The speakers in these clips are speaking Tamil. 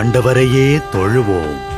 ஆண்டவரையே தொழுவோம்.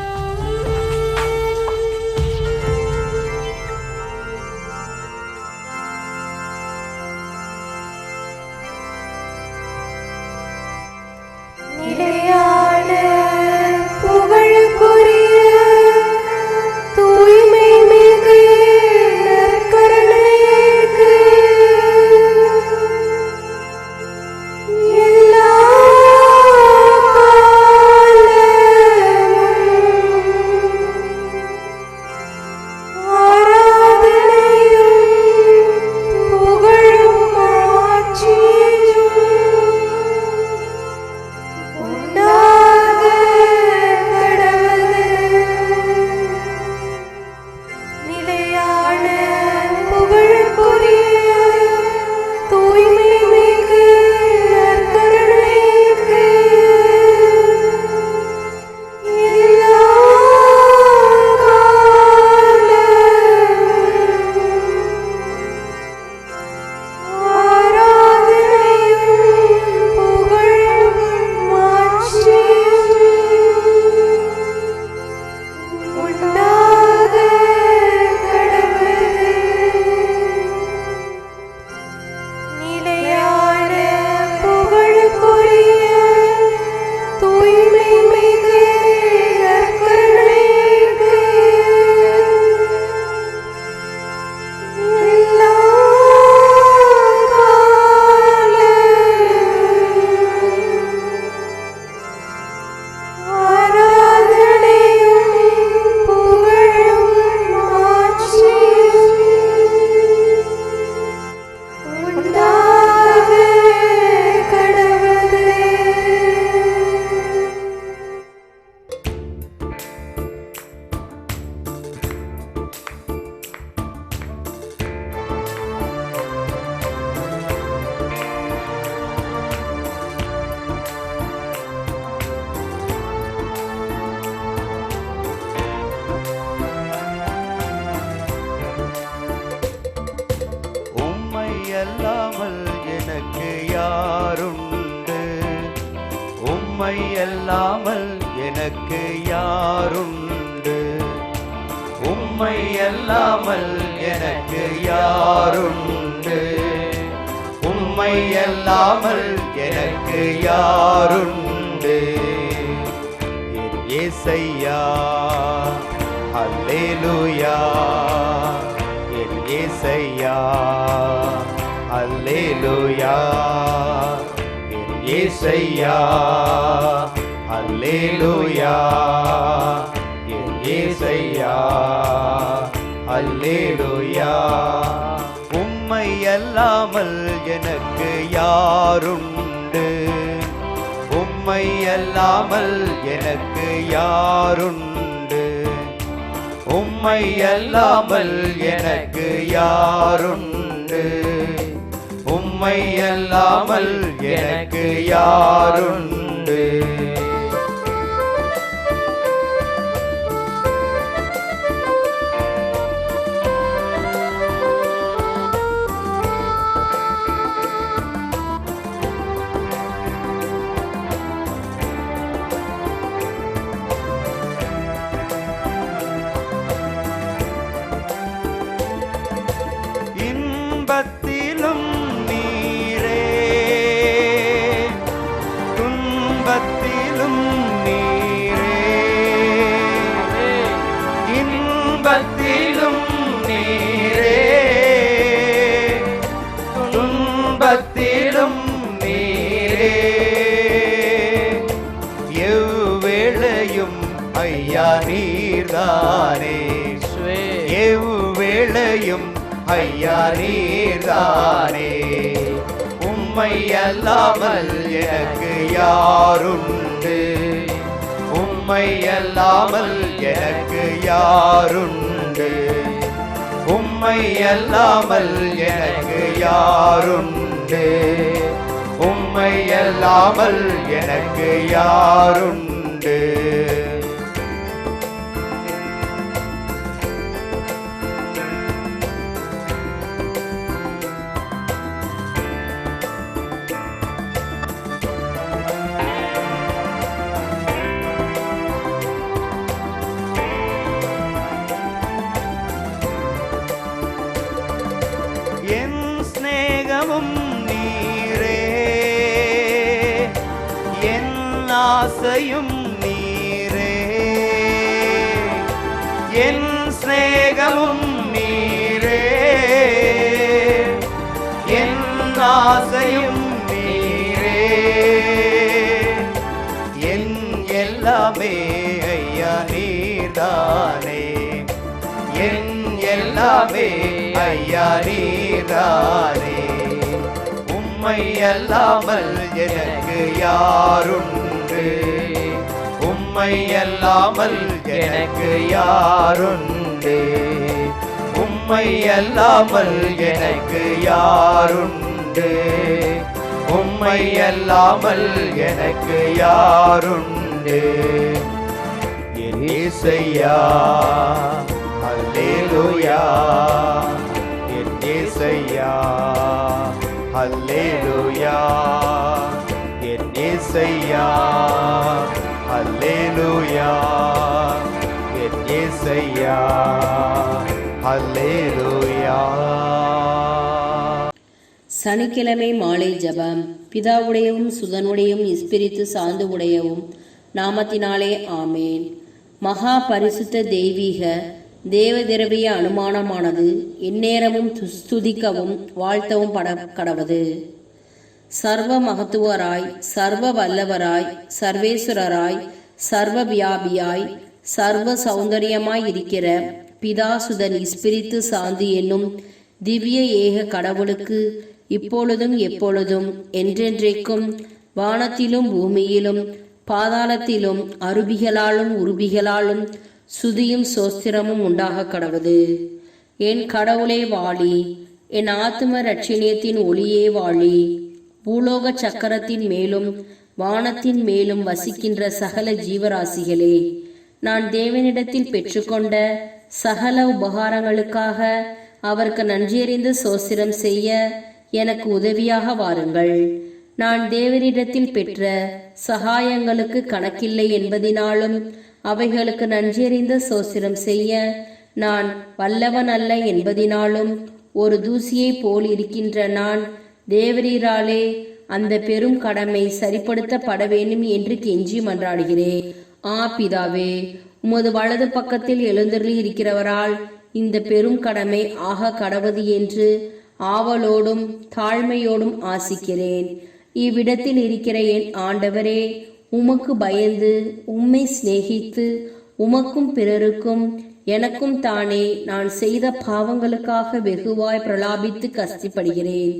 இல்லாமல் எனக்கு யாருண்டு? உம்மை அல்லாமல் எனக்கு யாருண்டு? உம்மை அல்லாமல் எனக்கு யாருண்டு? உம்மை அல்லாமல் எனக்கு யாருண்டு? ஏசையா அல்லேலூயா என் ஏசையா அல்லேலூயா என் ஏசையா. அல்லேலூயா என் ஏசையா. அல்லேலூயா உம்மை அல்லாமல் எனக்கு யாருண்டு? உம்மை அல்லாமல் எனக்கு யாருண்டு? உம்மை அல்லாமல் எனக்கு யாருண்டு? உம்மை அல்லாமல் எனக்கு யாருண்டு? ஐயா நீர்தானே உம்மை அல்லாமல் எனக்கு யாருண்டு? உம்மை அல்லாமல் எனக்கு யாருண்டு? உம்மை அல்லாமல் எனக்கு யாருண்டு? உம்மை அல்லாமல் எனக்கு யாருண்டு? என் ஸ்நேகமும் நீரே. என் ஆசையும் நீரே. என் ஸ்நேகமும் நீரே. என் ஆசையும் எல்லாமே ஐயா நீர்தானே உம்மை அல்லாமல் எனக்கு யாருண்டு? உம்மை அல்லாமல் எனக்கு யாருண்டு? உம்மை அல்லாமல் எனக்கு யாருண்டு? உம்மை அல்லாமல் எனக்கு யாருண்டு? இசையா அல்லேலூயா என் இசையா அல்லேலூயா என் இசையா அல்லேலூயா என் இசையா அல்லேலூயா சனிக்கிழமை மாலை ஜெபம். பிதாவுடையவும் சுதனுடையவும் இஸ்பிரித்து சார்ந்து உடையவும் நாமத்தினாலே ஆமேன். மகா பரிசுத்த தெய்வீக தேவதிரவிய அனுமானமானது எந்நேரமும் துஸ்துதிக்கவும் வாழ்த்தவும் பட கடவது. சர்வ மகத்துவராய் சர்வ வல்லவராய் சர்வேஸ்வரராய் சர்வ வியாபியாய் சர்வ சௌந்தரியமாய் இருக்கிற பிதாசுதன் இஸ்பிரித்து சாந்தி என்னும் திவ்ய ஏக கடவுளுக்கு இப்பொழுதும் எப்பொழுதும் என்றென்றைக்கும் வானத்திலும் பூமியிலும் பாதாளத்திலும் அருபிகளாலும் உருபிகளாலும் சுதியும் சோஸ்திரமும் உண்டாக கடவுது என் கடவுளே வாழி என் ஆத்தும ரட்சணியத்தின் ஒளியே வாழி. பூலோக சக்கரத்தின் மேலும் வானத்தின் மேலும் வசிக்கின்ற சகல ஜீவராசிகளே நான் தேவனிடத்தில் பெற்றுக்கொண்ட சகல உபகாரங்களுக்காக அவருக்கு நன்றியறிந்து சோசிரம் செய்ய எனக்கு உதவியாக வாருங்கள். நான் தேவனிடத்தில் பெற்ற சகாயங்களுக்கு கணக்கில்லை என்பதினாலும் அவைகளுக்கு நன்றியறிந்த சோசிரம் செய்ய நான் வல்லவன் அல்ல என்பதினாலும் ஒரு தூசியைப் போல் இருக்கின்ற நான் தேவரீராலே அந்த பெரும் கடமை சரிப்படுத்தப்பட வேண்டும் என்று கெஞ்சி மன்றாடுகிறேன் ஆ பிதாவே உமது வலது பக்கத்தில் எழுந்தருளி இருக்கிறவரால் இந்த பெரும் கடமை ஆக கடவது என்று ஆவலோடும் தாழ்மையோடும் ஆசிக்கிறேன். இவ்விடத்தில் இருக்கிற என் ஆண்டவரே உமக்கு பயந்து உம்மை சிநேகித்து உமக்கும் பிறருக்கும் எனக்கும் தானே நான் செய்த பாவங்களுக்காக வெகுவாய் பிரலாபித்து கஸ்திப்படுகிறேன்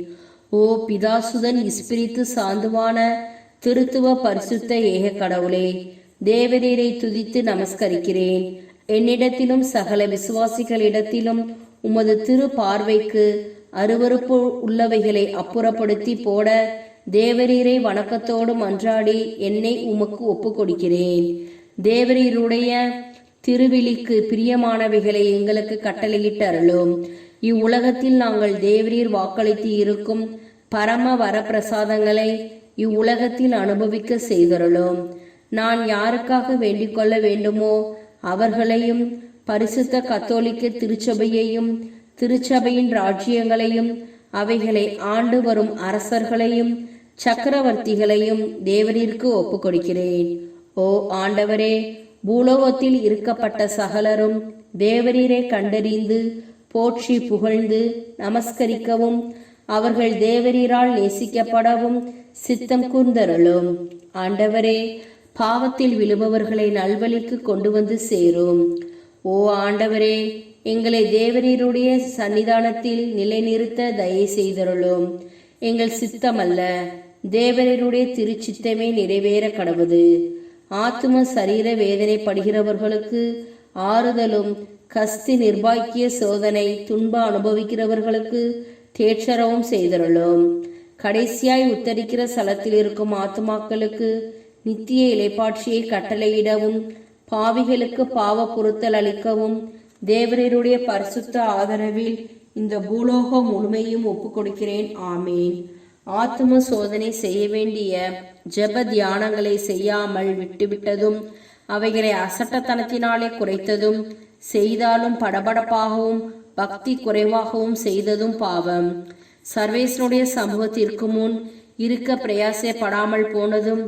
ஓ பிதாசுதன் இஸ்பிரித்து சாந்துவான திருத்துவ பரிசுத்த ஏக கடவுளே தேவரீரை துதித்து நமஸ்கரிக்கிறேன். என்னிடத்திலும் சகல விசுவாசிகளிடத்திலும் உமது திரு பார்வைக்கு அருவருப்பு உள்ளவைகளை அப்புறப்படுத்தி போட தேவரீரை வணக்கத்தோடு மன்றாடி என்னை உமக்கு ஒப்பு கொடுக்கிறேன் தேவரீருடைய திருவிழிக்கு பிரியமானவைகளை எங்களுக்கு கட்டளையிட்டு அருளும் இவ்வுலகத்தில் நாங்கள் தேவரீர் வாக்களித்து இருக்கும் பரம வரப்பிரசாதங்களை இவ்வுலகத்தில் அனுபவிக்க செய்தருளும். நான் யாருக்காக வேண்டிக் கொள்ள வேண்டுமோ அவர்களையும் பரிசுத்த கத்தோலிக்க திருச்சபையையும் திருச்சபையின் ராஜ்யங்களையும் அவைகளை ஆண்டு வரும் அரசர்களையும் சக்கரவர்த்திகளையும் தேவரிற்கு ஒப்புக் கொடுக்கிறேன் ஓ ஆண்டவரே பூலோகத்தில் இருக்கப்பட்ட சகலரும் தேவரீரை கண்டறிந்து போற்றி புகழ்ந்து நமஸ்கரிக்கவும் அவர்கள் தேவரீரால் நேசிக்கப்படவும் சித்தம் கூர்ந்தருளும். ஆண்டவரே பாவத்தில் விழுபவர்களை நல்வழிக்கு கொண்டு வந்து சேரும். ஓ ஆண்டவரே எங்களை தேவரீருடைய சன்னிதானத்தில் நிலைநிறுத்த தயை செய்தருளும். எங்கள் சித்தமல்ல. தேவரருடைய திருச்சித்தமே நிறைவேற கடவுது. ஆத்தும சரீர வேதனைப்படுகிறவர்களுக்கு ஆறுதலும் கஸ்தி நிர்பாக்கிய சோதனை துன்ப அனுபவிக்கிறவர்களுக்கு தேற்றரவும் செய்தருளும். கடைசியாய் உத்தரிக்கிற சலத்தில் இருக்கும் ஆத்துமாக்களுக்கு நித்திய இலைப்பாட்சியை கட்டளையிடவும் பாவிகளுக்கு பாவ பொருத்தல் அளிக்கவும் தேவரருடைய பரிசுத்த ஆதரவில் இந்த பூலோகம் முழுமையும் ஒப்பு கொடுக்கிறேன் ஆமேன். ஆத்ம சோதனை செய்ய வேண்டிய ஜெப தியானங்களை செய்யாமல் விட்டுவிட்டதும் அவைகளை அசட்டத்தனத்தினாலே குறைத்ததும் செய்தாலும் படபடப்பாகவும் பக்தி குறைவாகவும் செய்ததும் பாவம். சர்வேசனுடைய சமூகத்திற்கு முன் இருக்க பிரயாசப்படாமல் போனதும்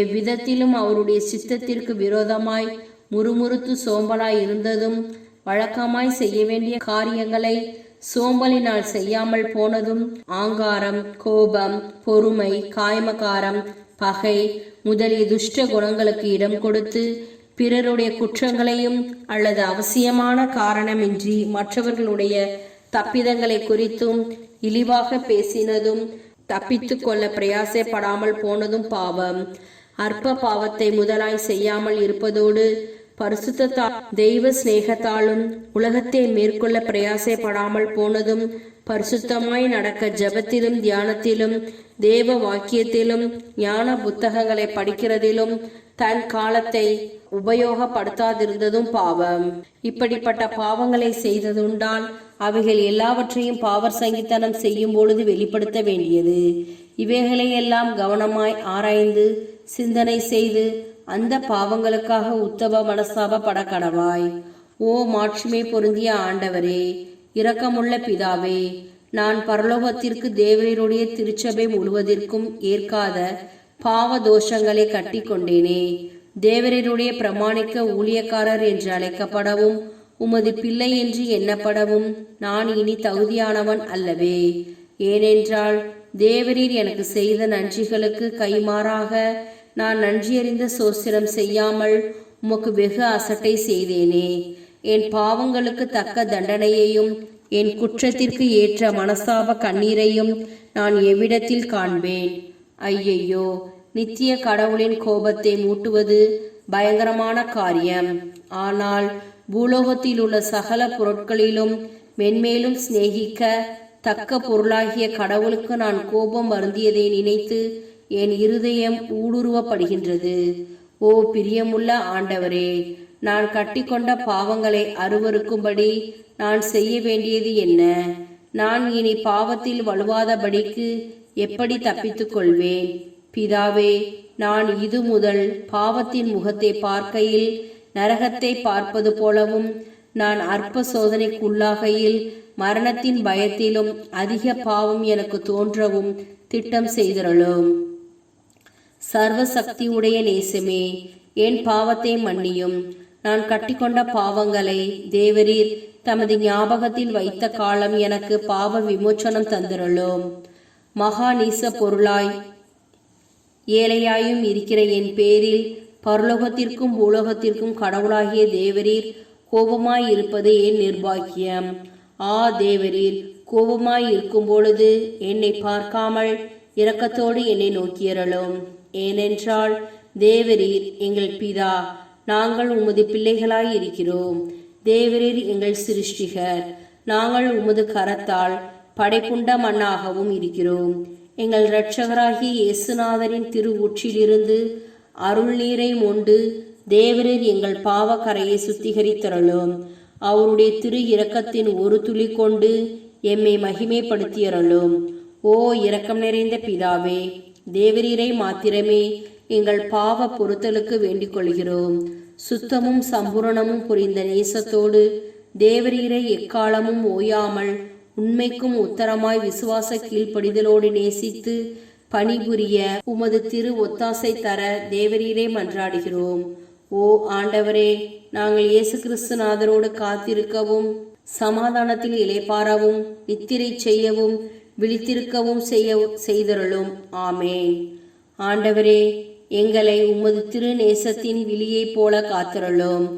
எவ்விதத்திலும் அவருடைய சித்தத்திற்கு விரோதமாய் முறுமுறுத்து சோம்பலாய் இருந்ததும் வழக்கமாய் செய்ய வேண்டிய காரியங்களை சோம்பலினால் செய்யாமல் போனதும் ஆங்காரம் கோபம் பொறுமை காய்மகாரம் பகை முதலிய துஷ்ட குணங்களுக்கு இடம் கொடுத்து பிறருடைய குற்றங்களையும் அல்லது அவசியமான காரணமின்றி மற்றவர்களுடைய தப்பிதங்களை குறித்தும் இழிவாக பேசினதும் தப்பித்து கொள்ள பிரயாசப்படாமல் போனதும் பாவம். அற்ப பாவத்தை முதலாய் செய்யாமல் இருப்பதோடு பரிசுத்தா தெய்வ சிநேகத்தாலும் உலகத்தை மேற்கொள்ள பிரயாசப்படாமல் போனதும் பரிசுத்தமாய் நடக்க ஜெபத்திலும் தியானத்திலும் தேவ வாக்கியத்திலும் ஞான புத்தகங்களை படிக்கிறதிலும் தன் காலத்தை உபயோகப்படுத்தாதிருந்ததும் பாவம். இப்படிப்பட்ட பாவங்களை செய்ததுண்டால் அவைகள் எல்லாவற்றையும் பாவர் சங்கித்தனம் செய்யும் பொழுது வெளிப்படுத்த வேண்டியது. இவைகளையெல்லாம் கவனமாய் ஆராய்ந்து சிந்தனை செய்து அந்த பாவங்களுக்காக உத்தம மனஸ்தாபப்பட கடவாய் ஓ மாட்சிமை பொருந்திய ஆண்டவரே இரக்கமுள்ள பிதாவே நான் பரலோகத்திற்கு தேவரீருடைய திருச்சபை முழுவதற்கும் ஏற்காத பாவ தோஷங்களை கட்டி கொண்டேனே தேவரீருடைய பிரமாணிக்க ஊழியக்காரர் என்று அழைக்கப்படவும் உமது பிள்ளை என்று எண்ணப்படவும் நான் இனி தகுதியானவன் அல்லவே. ஏனென்றால் தேவரீர் எனக்கு செய்த நன்றிகளுக்கு கைமாறாக நான் நன்றியறிந்த சோசிரம் செய்யாமல் உமக்கு வெகு அசட்டை செய்தேனே. என் பாவங்களுக்கு தக்க தண்டனையையும் என் குற்றத்திற்கு ஏற்ற மனஸ்தாப கண்ணீரையும் நான் எவ்விடத்தில் காண்பேன்? ஐயையோ நித்திய கடவுளின் கோபத்தை மூட்டுவது பயங்கரமான காரியம். ஆனால் பூலோகத்தில் உள்ள சகல பொருட்களிலும் மென்மேலும் சிநேகிக்க தக்க பொருளாகிய கடவுளுக்கு நான் கோபம் வருந்தியதை நினைத்து என் இருதயம் ஊடுருவப்படுகின்றது. ஓ பிரியமுள்ள ஆண்டவரே நான் கட்டிக்கொண்ட பாவங்களை அருவருக்கும்படி நான் செய்ய வேண்டியது என்ன? நான் இனி பாவத்தில் வலுவாதபடிக்கு எப்படி தப்பித்துக் கொள்வேன் பிதாவே நான் இது முதல் பாவத்தின் முகத்தை பார்க்கையில் நரகத்தை பார்ப்பது போலவும் நான் அற்ப சோதனைக்குள்ளாகையில் மரணத்தின் பயத்திலும் அதிக பாவம் எனக்கு தோன்றவும் திட்டம் செய்திருளும். சர்வசக்தி உடைய நேசமே. என் பாவத்தை மன்னியும். நான் கட்டிக்கொண்ட பாவங்களை தேவரீர் தமது ஞாபகத்தில் வைத்த காலம் எனக்கு பாவ விமோச்சனம் தந்திரலும் மகா நீச பொருளாய் ஏழையாயும் இருக்கிற என் பேரில் பரலோகத்திற்கும் பூலோகத்திற்கும் கடவுளாகிய தேவரீர் கோபமாய் இருப்பது என் நிர்பாக்கியம். ஆ தேவரீர் கோபமாய் இருக்கும் பொழுது என்னை பார்க்காமல் இரக்கத்தோடு என்னை நோக்கியறலும் ஏனென்றால் தேவரீர் எங்கள் பிதா நாங்கள் உமது பிள்ளைகளாய் இருக்கிறோம் தேவரீர் எங்கள் சிருஷ்டிகர் நாங்கள் உமது கரத்தால் படைப்புண்ட மண்ணாகவும் இருக்கிறோம். எங்கள் இரட்சகராகிய இயேசுநாதரின் திரு ஊற்றிலிருந்து அருள் நீரை மொண்டு தேவரீர் எங்கள் பாவக்கரையை சுத்திகரித்தரலும் அவருடைய திரு இரக்கத்தின் ஒரு துளி கொண்டு எம்மை மகிமைப்படுத்தியரலும் ஓ இரக்கம் நிறைந்த பிதாவே தேவரீரை மாத்திரமே எங்கள் பாவ பொருத்தலுக்கு வேண்டிக் கொள்கிறோம் சுத்தமும் சம்பூரணமும் புரிந்த நேசத்தோடு தேவரீரை எக்காலமும் ஓயாமல் உண்மைக்கும் உத்தரமாய் விசுவாச கீழ்ப்படிதலோடு நேசித்து பணிபுரிய உமது திரு ஒத்தாசை தர தேவரீரே மன்றாடுகிறோம். ஓ ஆண்டவரே நாங்கள் இயேசு கிறிஸ்துநாதரோடு காத்திருக்கவும் சமாதானத்தில் இளைப்பாறவும் நித்திரை செய்யவும் விழித்திருக்கவும் செய்ய செய்தருளும். ஆமேன். ஆண்டவரே எங்களை உமது திருநேசத்தின் விழியைப் போல காத்திரளும்.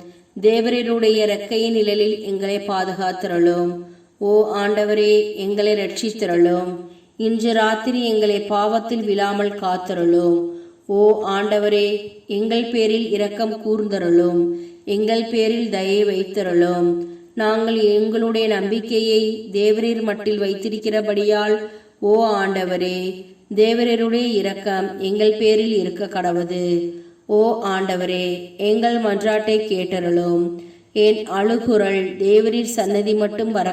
தேவரருடைய இறக்கையின் நிழலில் எங்களை பாதுகாத்திரளும். ஓ ஆண்டவரே எங்களை ரட்சித்திரளும் இன்று ராத்திரி எங்களை பாவத்தில் விழாமல் காத்திரளும். ஓ ஆண்டவரே எங்கள் பேரில் இரக்கம் கூர்ந்தருளும். எங்கள் பேரில் தயை வைத்திரளும். நாங்கள் எங்களுடைய நம்பிக்கையை தேவரீர் மட்டில் வைத்திருக்கிறபடியால் ஓ ஆண்டவரே தேவரருடைய இரக்கம் எங்கள் பேரில் இருக்க கடவுது. ஓ ஆண்டவரே எங்கள் மன்றாட்டை கேட்டருளும். என் அழுகுரல் தேவரீர் சன்னதி மட்டும் வர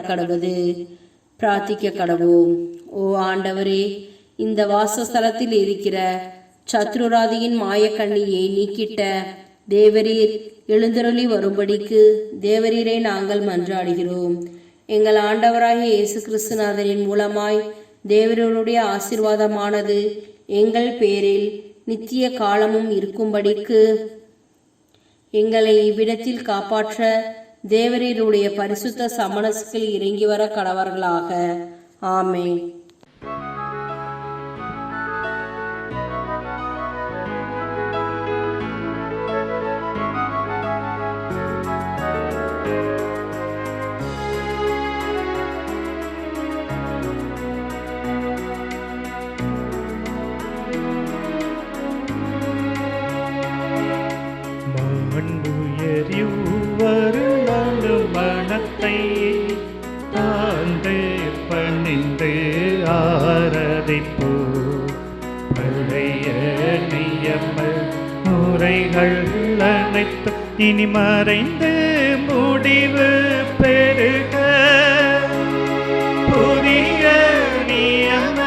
பிரார்த்திக்க கடவோம் ஓ ஆண்டவரே இந்த வாசஸ்தலத்தில் இருக்கிற சத்ருராதியின் மாயக்கண்ணியை நீக்கிட்ட தேவரீர் எழுந்தருளி வரும்படிக்கு தேவரீரை நாங்கள் மன்றாடுகிறோம். எங்கள் ஆண்டவராகிய இயேசு கிறிஸ்துநாதரின் மூலமாய் தேவரீருடைய ஆசீர்வாதமானது எங்கள் பேரில் நித்திய காலமும் இருக்கும்படிக்கு எங்களை இவ்விடத்தில் காப்பாற்ற தேவரீருடைய பரிசுத்த சமணஸ்கில் இறங்கி வர கடவர்களாக. ஆமே ஆராதிப்போ பழைய நியம முறைகள் அனைத்தும் இனி மறைந்து முடிவு பெருக புதிய நியம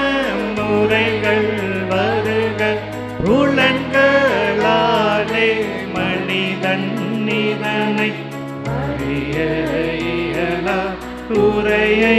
முறைகள் வருக. புலன்களாலே மனிதன் நிதனை அறிய இயலா. குறையை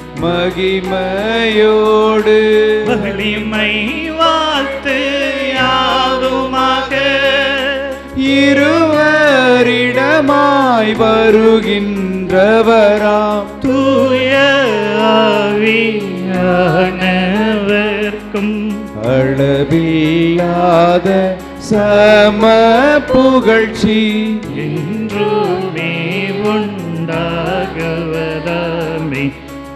மகிமையோடு. வலிமை வாழ்த்து யாவுமாக இருவரிடமாய் வருகின்றவராம். தூய ஆவியானவர்க்கும். அளவில்லாத சம புகழ்ச்சி. என்றுமே உண்டாகவதாமே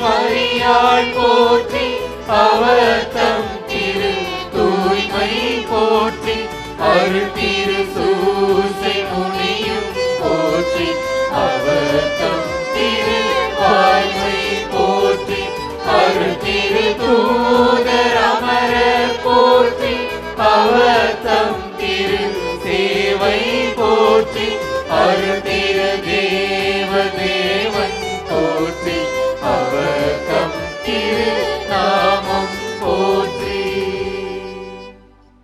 மறியாள் போற்றி அவர்